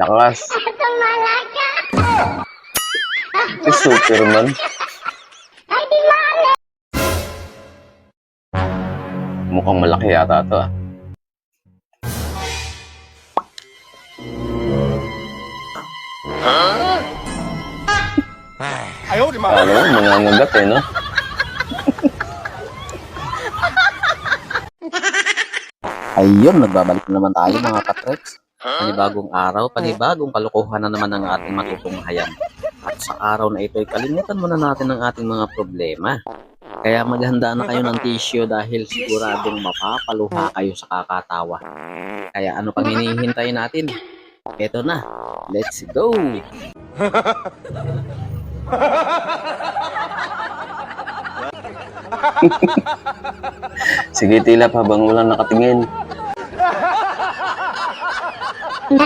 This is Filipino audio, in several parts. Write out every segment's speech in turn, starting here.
Lakas. Si Superman. Mukhang malaki yata to ah. Alam mo, mangangagat eh, no? Ayun, nagbabalik na naman tayo mga katreks. Panibagong araw, panibagong kalokohan na naman ang ating matutunghayan. At sa araw na ito, ay kalimutan muna natin ang ating mga problema. Kaya maghanda na kayo ng tissue dahil siguradong mapapaluha kayo sa kakatawa. Kaya ano pang hinihintay natin? Eto na, let's go! Sige, tilap habang walang nakatingin. May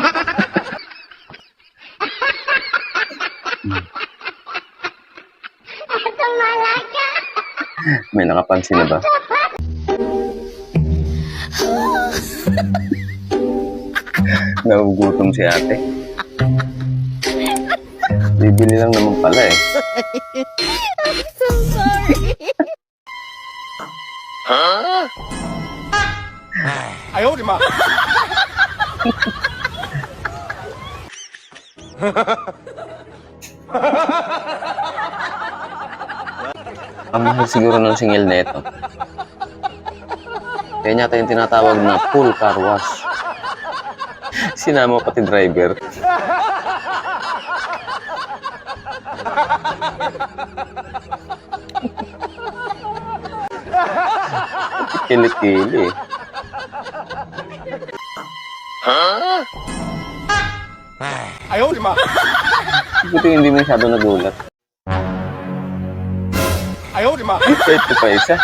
nakapansin na ba? Nagugutom si ate. Bibili lang naman pala eh. Ang mahal siguro ng singil na ito. Kaya yata yung tinatawag na full car wash. Sinama pati driver. Kilikili. Buti hindi masyado nagulat. Ito pa isa.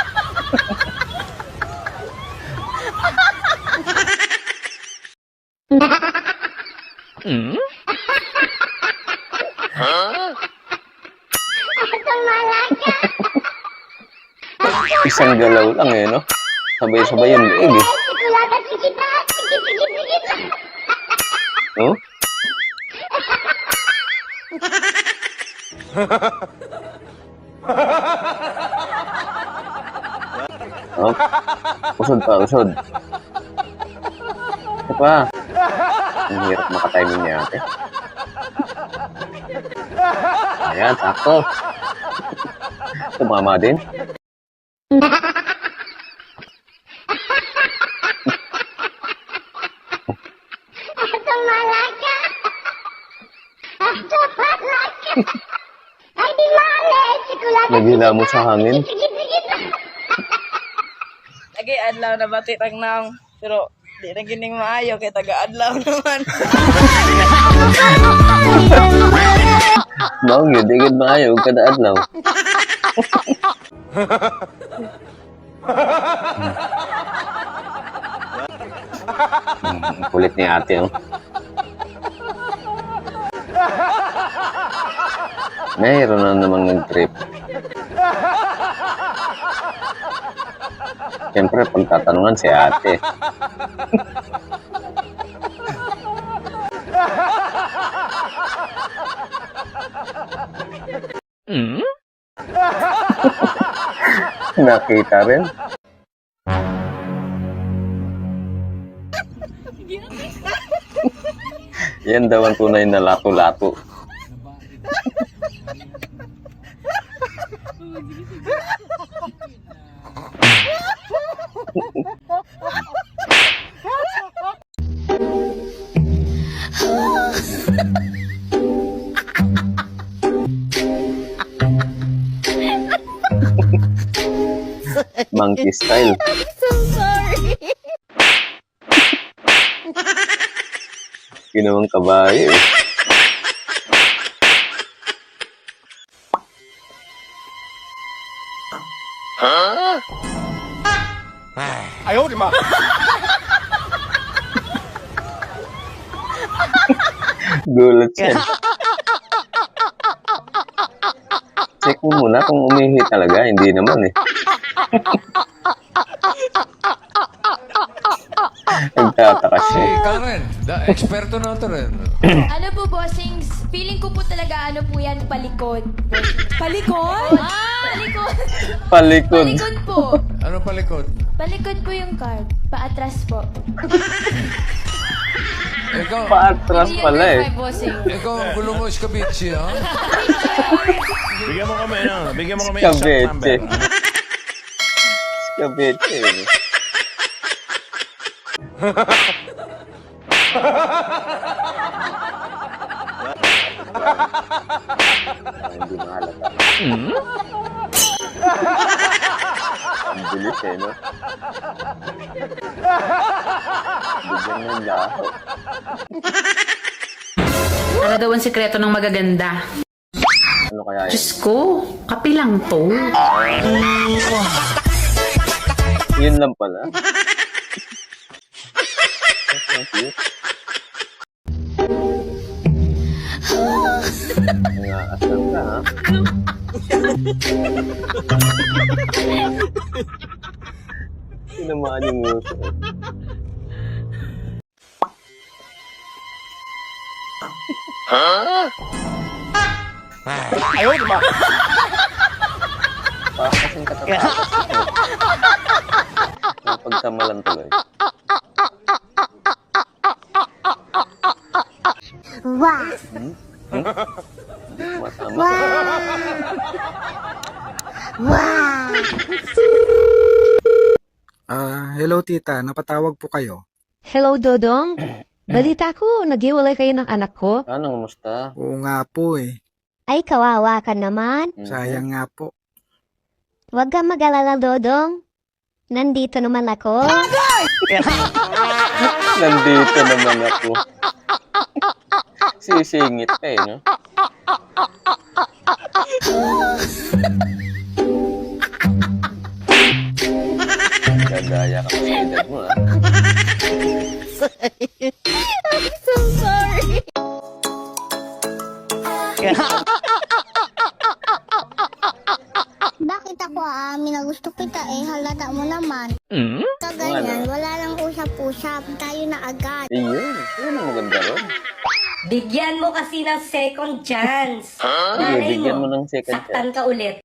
Isang galaw lang eh, no? Sabay-sabay yung leeg eh. Oh? Oh, usod pa, usod. Ito pa. Ang hirap makatiming niya ate. Ayan, sakto. Tumama din. Naghila mo sa hangin. Lagi adlaw na batirang naong. Pero di na gining maayo kay taga adlaw naman. Mao gyud digid maayo og kada adlaw. Hmm, kulit ni ate oh. Mayroon na namang nag-trip. Siyempre, pagtatanungan si ate. Nakita rin. Yan daw ang tunay na lato-lato. Monkey style. Ginawang kabayo eh. Gulat siya. Check mo muna kung umihi talaga. Hindi naman eh. Nagtataka Si siya. Karen, da, eksperto na ito rin. Ano po, bossing? Feeling ko po talaga ano po yan, palikod. Palikod? Ah, palikod. Palikod. Palikod po. Ano palikod? Palikod po yung card. Paatras po. Ikaw, Paatras pala eh. May bossing. ikaw ang gulo mo, Iskabichi, ha? Bigyan mo kami, no? Bigyan mo kami ng exact number. Skabete eh. Hindi mahalata. Ang bilis eh, no? Bigyan ng laho. Ano daw ang sikreto ng magaganda? Ano kaya yun? Diyos ko, kape lang to. Yun lang pala. Cute. Nga, asal ka, ha? Sinamaan yung nguso. eh. Parang kasing katatakas. Napagkamalan tuloy. Wow! Hmm? Hmm? Matama. Ah, hello tita, napatawag po kayo. Hello, Dodong. Balita ko, naghiwalay kayo ng anak ko. Ano, kumusta? Oo nga po eh. Ay, kawawa ka naman. Mhm. Sayang nga po. Huwag kang mag-alala, Dodong. Nandito naman ako. Nandito naman ako. Sisingit pa eh, no? Gagaya ka pa sa edad mo, ah. Bakit ako aamin na gusto kita eh? Halata mo naman. Hmm? Sa ganyan, wala lang usap-usap. Tayo na agad. Ayun. Ayun ang maganda ron. Bigyan mo kasi ng second chance. Sige, bigyan mo ng second chance. Saktan ka ulit.